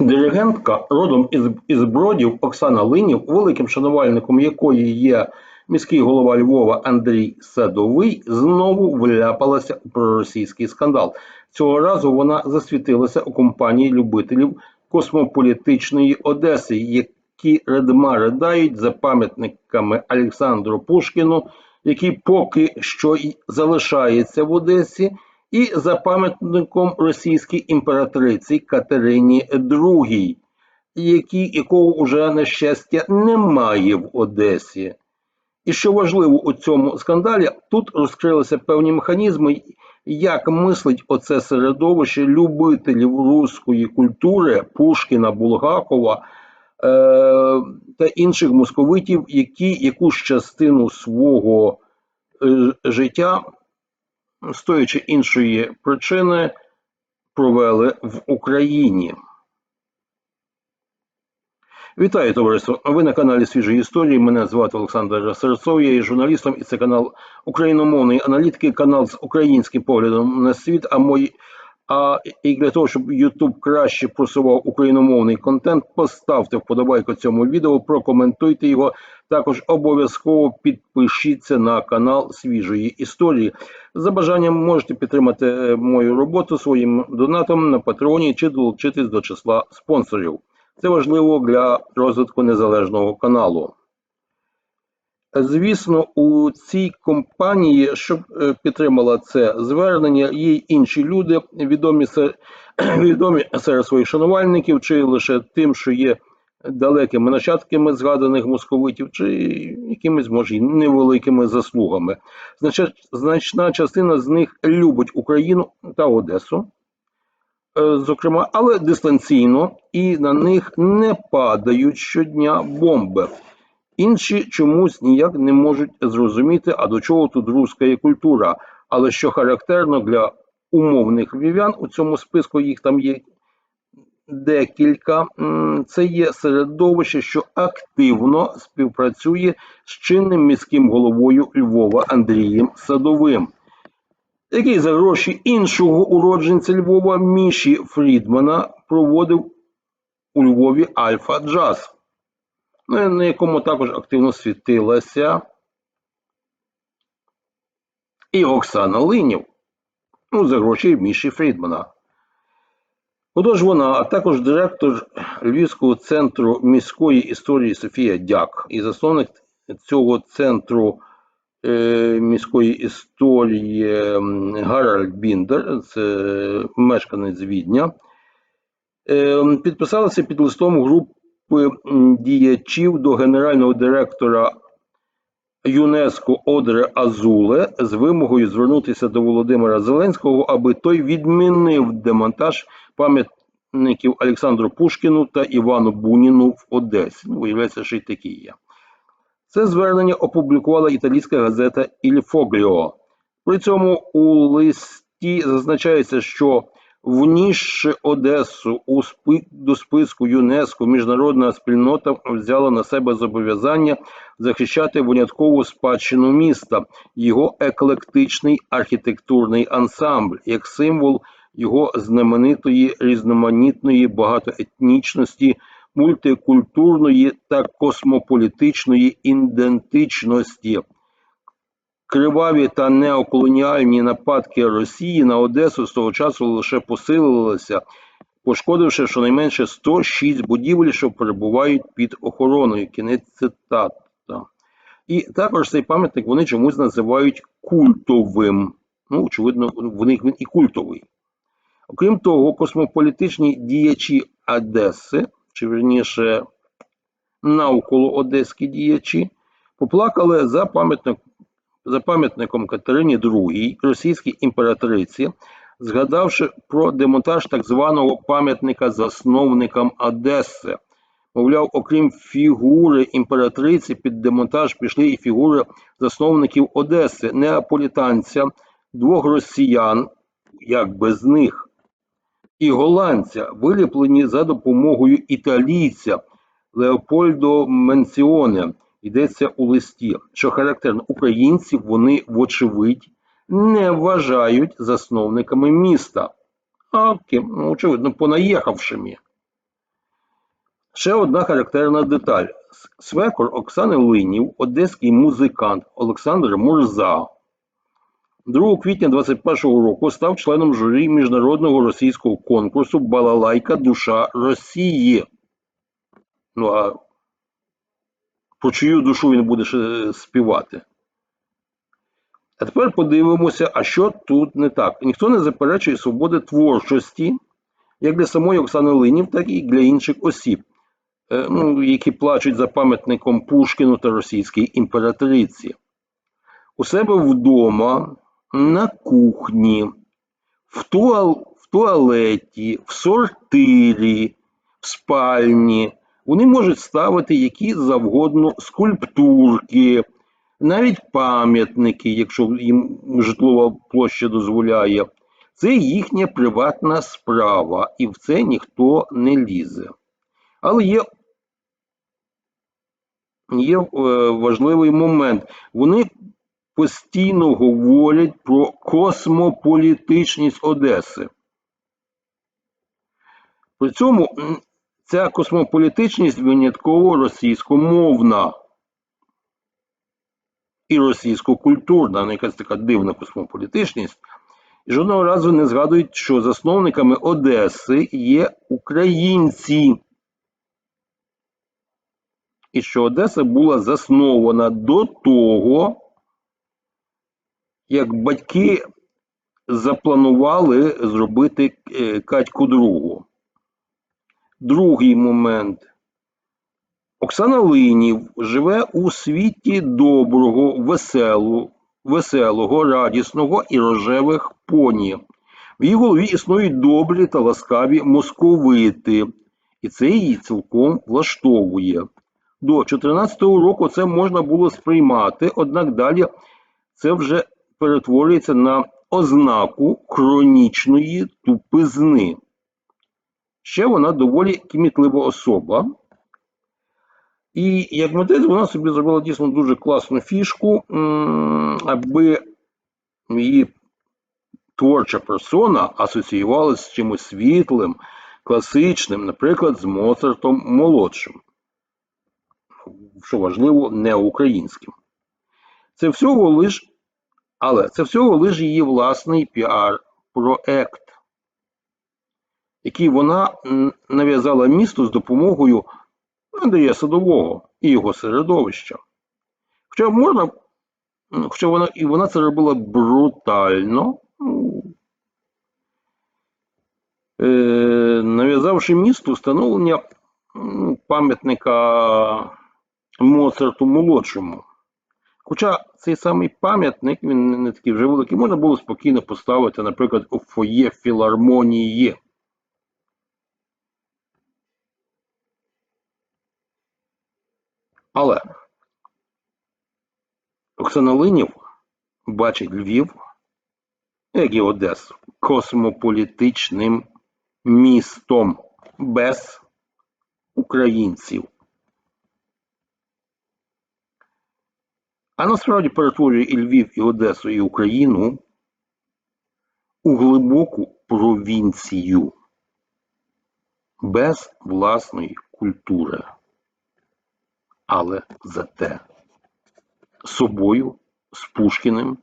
Диригентка, родом із, із Бродів Оксана Линів, великим шанувальником якої є міський голова Львова Андрій Садовий, знову вляпалася у проросійський скандал. Цього разу вона засвітилася у компанії любителів космополітичної Одеси, які редма ридають за пам'ятниками Олександру Пушкіну, який поки що й залишається в Одесі, і за пам'ятником російській імператриці Катерині II, які, якого уже, на щастя, немає в Одесі. І що важливо у цьому скандалі, тут розкрилися певні механізми, як мислить оце середовище любителів руської культури Пушкіна, Булгакова е- та інших московитів, які якусь частину свого е- життя, стоячи іншої причини, провели в Україні. Вітаю, товариство! Ви на каналі Свіжої історії. Мене звати Олександр Серцов, я є журналістом, і це канал україномовної аналітики, канал з українським поглядом на світ. А мої а і для того, щоб YouTube краще просував україномовний контент, поставте вподобайку цьому відео, прокоментуйте його. Також обов'язково підпишіться на канал Свіжої історії. За бажанням можете підтримати е, мою роботу своїм донатом на патреоні чи долучитись до числа спонсорів. Це важливо для розвитку незалежного каналу. Звісно, у цій компанії, щоб е, підтримала це звернення, є й інші люди, відомі відомі серед своїх шанувальників, чи лише тим, що є далекими нащадками згаданих московитів, чи якимись, може, невеликими заслугами. Значна, значна частина з них любить Україну та Одесу. Е, зокрема, але дистанційно, і на них не падають щодня бомби. Інші чомусь ніяк не можуть зрозуміти, а до чого тут руська культура. Але що характерно для умовних львів'ян, у цьому списку їх там є декілька, це є середовище, що активно співпрацює з чинним міським головою Львова Андрієм Садовим. Який за гроші іншого уродженця Львова Міші Фрідмана проводив у Львові Альфа Джаз, на якому також активно світилася і Оксана Линів, ну, за гроші Міші Фрідмана. Отож вона, а також директор Львівського центру міської історії Софія Дяк і засновник цього центру Е, міської історії Гаральд Біндер, це мешканець Відня, е, підписалися під листом групи діячів до генерального директора ЮНЕСКО Одре Азуле з вимогою звернутися до Володимира Зеленського, аби той відмінив демонтаж пам'ятників Олександру Пушкіну та Івану Буніну в Одесі. Ну, виявляється, що й такі є. Це звернення опублікувала італійська газета «Іль Фогліо». При цьому у листі зазначається, що внісши Одесу у спи... до списку ЮНЕСКО, міжнародна спільнота взяла на себе зобов'язання захищати виняткову спадщину міста, його еклектичний архітектурний ансамбль як символ його знаменитої різноманітної багатоетнічності мультикультурної та космополітичної ідентичності. Криваві та неоколоніальні нападки Росії на Одесу з того часу лише посилилися, пошкодивши щонайменше 106 будівель, що перебувають під охороною. Кінець цитата. І також цей пам'ятник вони чомусь називають культовим. Ну, очевидно, в них він і культовий. Окрім того, космополітичні діячі Одеси чи верніше навколо одеські діячі, поплакали за пам'ятник, за пам'ятником Катерині II, російській імператриці, згадавши про демонтаж так званого пам'ятника засновникам Одеси. Мовляв, окрім фігури імператриці, під демонтаж пішли і фігури засновників Одеси, неаполітанця, двох росіян, як без них і голландця, виліплені за допомогою італійця Леопольдо Менціоне, йдеться у листі, що характерно українці вони, вочевидь, не вважають засновниками міста, а ну, очевидно, понаїхавшими. Ще одна характерна деталь. Свекор Оксани Линів, одеський музикант Олександр Мурза 2 квітня 2021 року став членом журі міжнародного російського конкурсу Балалайка Душа Росії. Ну а про чию душу він буде співати? А тепер подивимося, а що тут не так. Ніхто не заперечує свободи творчості, як для самої Оксани Линів, так і для інших осіб, е, ну, які плачуть за пам'ятником Пушкіну та російській імператриці. У себе вдома, на кухні, в, туал, в туалеті, в сортирі, в спальні. Вони можуть ставити які завгодно скульптурки, навіть пам'ятники, якщо їм житлова площа дозволяє. Це їхня приватна справа, і в це ніхто не лізе. Але є, є е, важливий момент. Вони постійно говорять про космополітичність Одеси. При цьому ця космополітичність винятково російськомовна і російсько-культурна, ну, якась така дивна космополітичність. Жодного разу не згадують, що засновниками Одеси є українці. І що Одеса була заснована до того, як батьки запланували зробити е, Катьку другу. Другий момент. Оксана Линів живе у світі доброго, веселу, веселого, радісного і рожевих поні. В її голові існують добрі та ласкаві московити, і це її цілком влаштовує. До 2014 року це можна було сприймати, однак далі це вже перетворюється на ознаку хронічної тупизни. Ще вона доволі кмітлива особа. І як митець вона собі зробила дійсно дуже класну фішку, аби її творча персона асоціювалася з чимось світлим, класичним, наприклад, з Моцартом молодшим. Що важливо, не українським. Це всього лиш, але це всього лиш її власний піар-проект, який вона нав'язала місту з допомогою Андрія Садового і його середовища. Хоча можна, хоча вона і вона це робила брутально, ну, е, нав'язавши місту встановлення пам'ятника Моцарту молодшому. Хоча цей самий пам'ятник, він не- не такий вже великий, можна було спокійно поставити, наприклад, у фоє філармонії. Але Оксана Линів бачить Львів, як і Одесу, космополітичним містом без українців. А насправді перетворює і Львів, і Одесу, і Україну у глибоку провінцію без власної культури. Але зате собою, з Пушкіним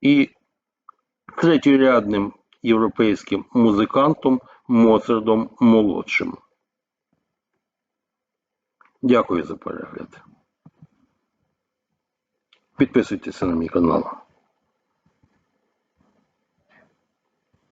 і третьорядним європейським музикантом Моцартом молодшим. Дякую за перегляд. Підписуйтеся на мій канал.